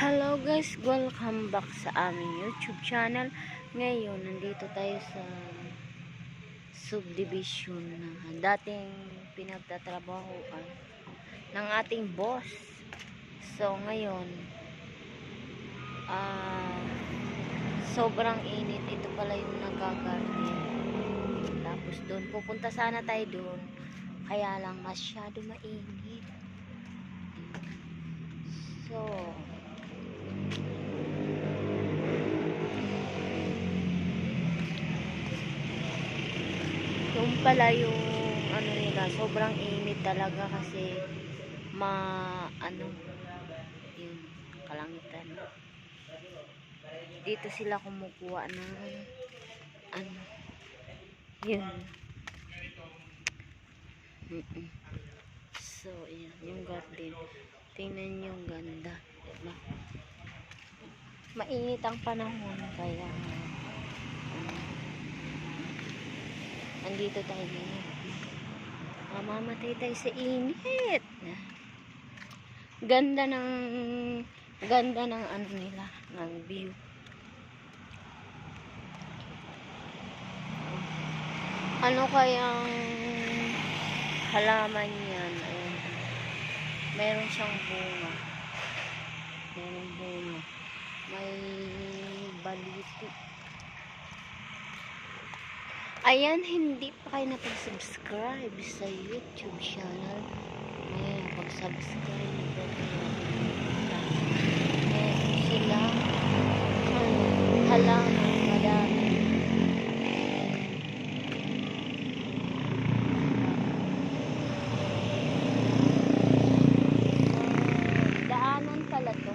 Hello guys, welcome back sa aming YouTube channel. Ngayon, nandito tayo sa subdivision na dating pinagtatrabahoan ng ating boss. So, ngayon, ah, sobrang init. Ito pala yung nagagarden. Tapos doon, pupunta sana tayo doon. Kaya lang masyado mainit. So, yung pala yung ano nila, sobrang init talaga kasi ma ano yun, kalangitan. Dito sila kumukuha ng ano yun. So, yan, yung garden. Tingnan yung ganda. Diba? Mainit ang panahon, kaya ano, andito tayo ngayon. Mamamatay tayo sa init. Ganda ng ganda ng ano nila, ng view. Ano kayang halaman yan? Ayan. Meron siyang bunga. Meron bunga. May baliti. Ayan, hindi pa kayo napag-subscribe sa YouTube channel. Ayan, pag-subscribe na po kayo. Meron sila. Ano, madami. Daanan pala to.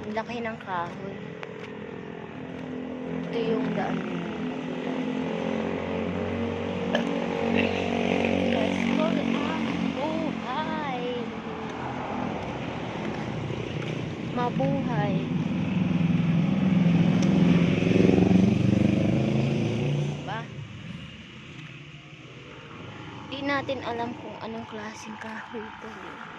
Ang laki ng kahoy. Ito yung daan. Let's go ang buhay. Mabuhay. Diba? Di natin alam kung anong klaseng kahoy ito. eh.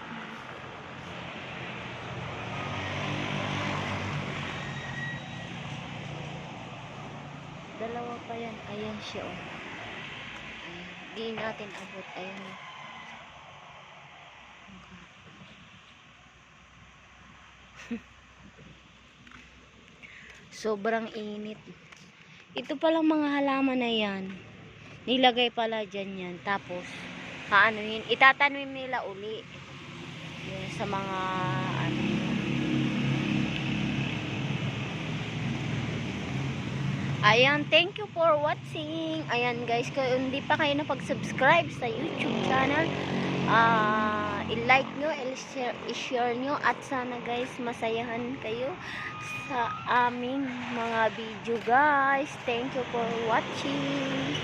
Dalawa pa yan. Ayan siya, oh. Ayan. Natin abot. Ayan. oh. Sobrang init. Ito palang mga halaman na yan. Nilagay pala dyan yan. Tapos, haano yun, itatanim nila uli. Yun, sa mga, ano, Ayan, thank you for watching. Ayan guys, kung hindi pa kayo napag-subscribe sa YouTube channel, ah i-like nyo, i-share, i-share nyo, at sana guys, masayahan kayo sa aming mga video guys. Thank you for watching.